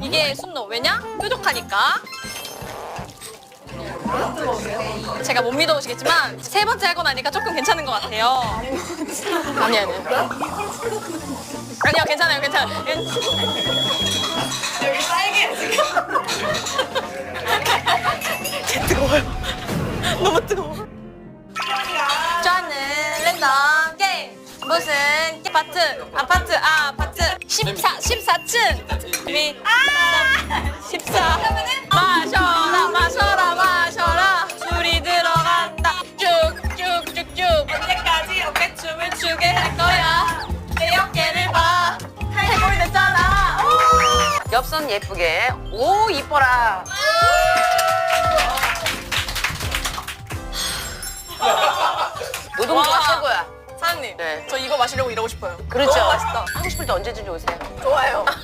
이게 순노 왜냐? 뾰족하니까. 제가 못 믿어오시겠지만 세 번째 하고 나니까 조금 괜찮은 것 같아요. 아니 아니. 아니요 괜찮아요 괜찮아요. 여기 빨개요 지금. 뜨거워요. 너무 뜨거워. 저는 랜덤 게임 무슨 아파트 아파트 아, 아파트 14 14층 위 아! 14 마셔라 마셔라 마셔라 술이 들어간다 쭉쭉쭉쭉 언제까지 어깨 춤을 추게 할 거야 내 어깨를 봐 해골 됐잖아 엽선 예쁘게. 오, 이뻐라. 노동조가 와. 최고야. 사장님 네. 저 이거 마시려고 이러고 싶어요 그렇죠. 너무 맛있다 하고 싶을 때 언제든지 오세요. 좋아요